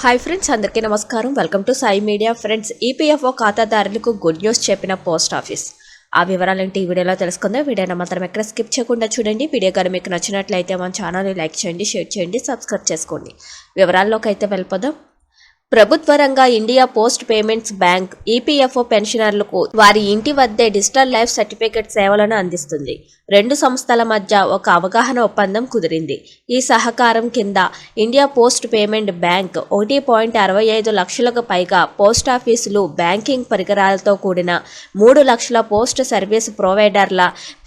Hi friends అందరికీ నమస్కారం. Welcome to Sai media friends EPFO ఖాతాదారులకు గుడ్ న్యూస్ చెప్పిన పోస్ట్ ఆఫీస్ ఆ వివరాలంటే ఈ వీడియోలో తెలుసుకుందాం. వీడియోని మాత్రం ఎక్కడ స్కిప్ చేయకుండా చూడండి. వీడియో కానీ మీకు నచ్చినట్లయితే మన ఛానల్ని లైక్ చేయండి షేర్ చేయండి సబ్స్క్రైబ్ చేసుకోండి. వివరాల్లోకి అయితే వెళ్ళిపోదాం. ప్రభుత్వ రంగ India post payments bank EPFO పెన్షనర్లకు వారి ఇంటి వద్దే డిజిటల్ లైఫ్ సర్టిఫికేట్ సేవలను అందిస్తుంది. రెండు సంస్థల మధ్య ఒక అవగాహన ఒప్పందం కుదిరింది. ఈ సహకారం కింద ఇండియా పోస్ట్ పేమెంట్ బ్యాంక్ ఒకటి పాయింట్ అరవై ఐదు లక్షలకు పైగా పోస్ట్ ఆఫీసులు బ్యాంకింగ్ పరికరాలతో కూడిన మూడు లక్షల పోస్ట్ సర్వీస్ ప్రొవైడర్ల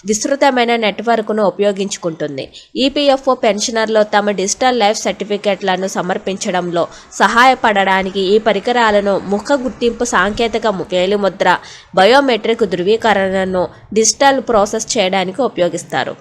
విస్తృతమైన నెట్వర్క్ను ఉపయోగించుకుంటుంది. ఈపీఎఫ్ఓ పెన్షనర్లు తమ డిజిటల్ లైఫ్ సర్టిఫికేట్లను సమర్పించడంలో సహాయపడడానికి ఈ పరికరాలను ముఖ గుర్తింపు సాంకేతిక వేలిముద్ర బయోమెట్రిక్ ధృవీకరణను డిజిటల్ ప్రాసెస్ చేయడానికి ఉపయోగిస్తారు.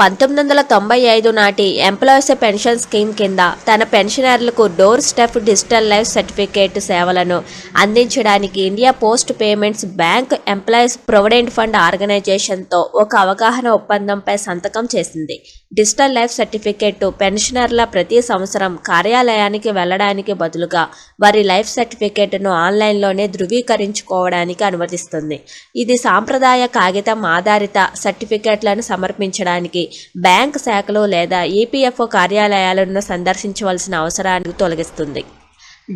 పంతొమ్మిది వందల తొంభై ఐదు నాటి ఎంప్లాయీస్ పెన్షన్ స్కీమ్ కింద తన పెన్షనర్లకు door step digital life certificate సేవలను అందించడానికి India post payments bank employees provident fund ఆర్గనైజేషన్తో ఒక అవగాహన ఒప్పందంపై సంతకం చేసింది. డిజిటల్ లైఫ్ సర్టిఫికేట్ పెన్షనర్ల ప్రతి సంవత్సరం కార్యాలయానికి వెళ్ళడానికి బదులుగా వారి లైఫ్ సర్టిఫికేట్ను ఆన్లైన్లోనే ధృవీకరించుకోవడానికి అనుమతిస్తుంది. ఇది సాంప్రదాయ కాగితం ఆధారిత సర్టిఫికేట్లను సమర్పించడానికి బ్యాంక్ శాఖలు లేదా ఈపీఎఫ్ఓ కార్యాలయాలను సందర్శించవలసిన అవసరాన్ని తొలగిస్తుంది.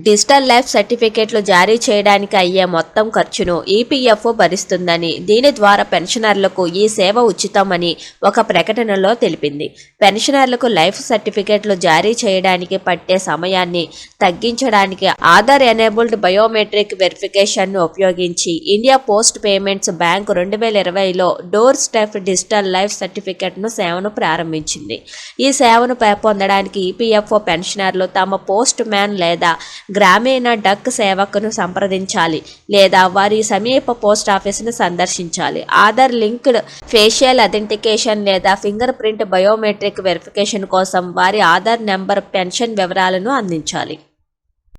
డిజిటల్ లైఫ్ సర్టిఫికేట్లు జారీ చేయడానికి అయ్యే మొత్తం ఖర్చును ఈపీఎఫ్ఓ భరిస్తుందని దీని ద్వారా పెన్షనర్లకు ఈ సేవ ఉచితమని ఒక ప్రకటనలో తెలిపింది. పెన్షనర్లకు లైఫ్ సర్టిఫికేట్లు జారీ చేయడానికి పట్టే సమయాన్ని తగ్గించడానికి ఆధార్ ఎనేబుల్డ్ బయోమెట్రిక్ వెరిఫికేషన్ను ఉపయోగించి ఇండియా పోస్ట్ పేమెంట్స్ బ్యాంక్ రెండు వేల ఇరవైలో డోర్ స్టెప్ డిజిటల్ లైఫ్ సర్టిఫికేట్ను సేవను ప్రారంభించింది. ఈ సేవను పొందడానికి ఈపీఎఫ్ఓ పెన్షనర్లు తమ పోస్ట్ మ్యాన్ లేదా గ్రామీణ డక్ సేవకును సంప్రదించాలి లేదా వారి సమీప పోస్ట్ ఆఫీసును సందర్శించాలి. ఆధార్ లింక్డ్ ఫేషియల్ అథెంటికేషన్ లేదా ఫింగర్ ప్రింట్ బయోమెట్రిక్ వెరిఫికేషన్ కోసం వారి ఆధార్ నెంబర్ పెన్షన్ వివరాలను అందించాలి.